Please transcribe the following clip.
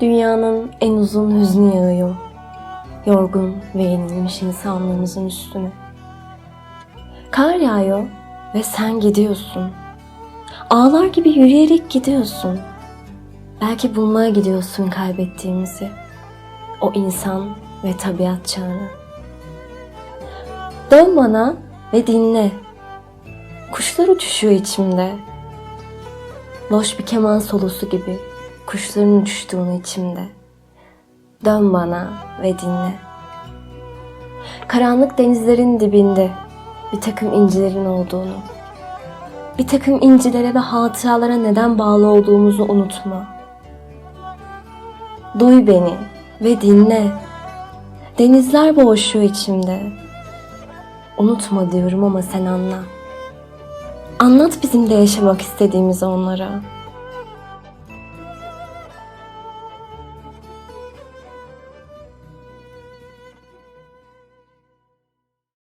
Dünyanın en uzun hüznü yağıyor. Yorgun ve yenilmiş insanlığımızın üstüne. Kar yağıyor ve sen gidiyorsun. Ağlar gibi yürüyerek gidiyorsun. Belki bulmaya gidiyorsun kaybettiğimizi. O insan ve tabiat çağını. Dön bana ve dinle. Kuşlar uçuşuyor içimde. Loş bir keman solosu gibi kuşların uçuştuğunu içimde. Dön bana ve dinle. Karanlık denizlerin dibinde bir takım incilerin olduğunu, bir takım incilere ve hatıralara neden bağlı olduğumuzu unutma. Duy beni ve dinle. Denizler boğuşuyor içimde. Unutma diyorum ama sen anla. Anlat bizim de yaşamak istediğimizi onlara.